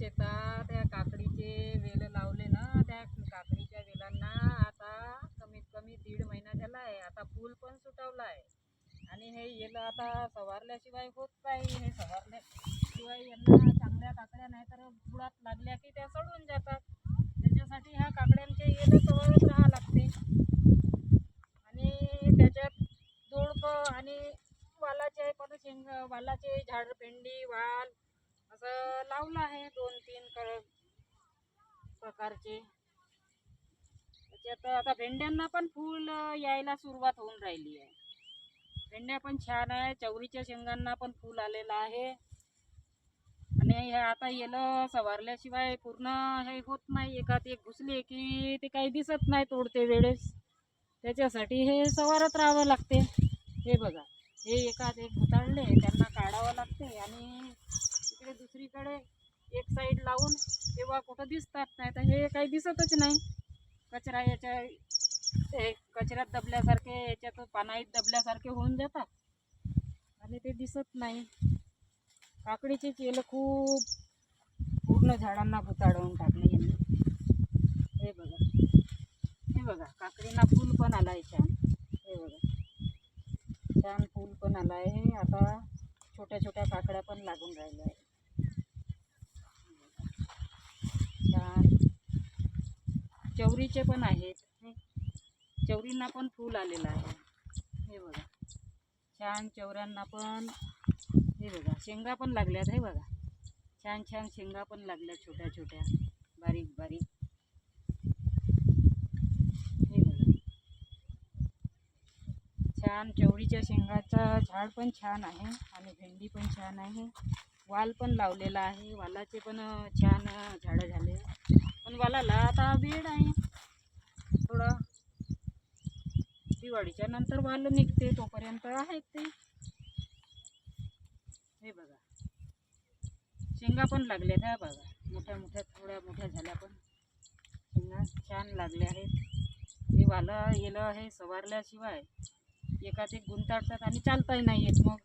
शेतात त्या काकडीचे वेल लावले ना त्या काकडीच्या वेलांना आता कमीत कमी दीड महिना झाला आहे आता फूल पण सुटवला आहे आणि हे येलं आता सवारल्याशिवाय होत नाही. हे सवारल्याशिवाय यांना चांगल्या काकड्या नाही तर बुडात लागल्या की त्या सडून जातात. त्याच्यासाठी ह्या काकड्यांचे येलं सवरत राहावं लागते. आणि त्याच्यात दोडकं आणि वालाचे पण शेंग वालाचे झाड भेंडी वाल असं लावलं आहे दोन तीन कर प्रकारचे. त्याच्यात आता भेंड्यांना पण फूल यायला सुरुवात होऊन राहिली आहे. भेंड्या पण छान आहे चवळीच्या शेंगांना पण फूल आलेलं आहे. आणि हे आता येलं सवारल्याशिवाय पूर्ण हे होत नाही एकात एक घुसले की ते काही दिसत नाही तोडते वेळेस. त्याच्यासाठी हे सवारत राहावं लागते. हे बघा हे एकात एक घुताळले त्यांना काढावं लागते आणि इकडे दुसरीकडे एक साईड लावून तेव्हा कुठं दिसतात नाही तर हे काही दिसतच नाही. कचरा याच्या कचऱ्यात दबल्यासारखे याच्यात पानाईत दबल्यासारखे होऊन जातात. आणि ते दिसत नाही. काकडीचे केलं खूप पूर्ण झाडांना भुताडवून टाकले यांनी. हे बघा. हे बघा काकडीना फूल पण आला आहे छान. हे बघा. छान फूल पण आला आहे आता छोट्या छोट्या काकड्या पण लागून राहिल्या आहे छान चवरीचे पण आहेत. चौरींना चवरींना पण फूल आलेलं आहे. हे बघा. छान चवऱ्यांना पण हे बघा शेंगा पण लागल्यात हे बघा. छान छान शेंगा पण लागल्या छोट्या छोट्या. बारीक बारीक. हे बघा. छान चवळीच्या शेंगाचा झाड पण छान आहे आणि भेंडी पण छान आहे. वाल पण लावलेला आहे. वालाचे पण छान झाडं झाले. पण वालाला आता वेळ आहे. थोडा दिवाळीच्या नंतर वाल निघते तोपर्यंत आहेत ते. हे बघा. शेंगा पण लागल्यात हा बघा. मोठ्या मोठ्या थोड्या मोठ्या झाल्या पण. शेंगा छान लागल्या आहेत. हे वालं येलं हे सवारल्याशिवाय. एकाच एक गुंताडतात आणि चालताही नाही येत मग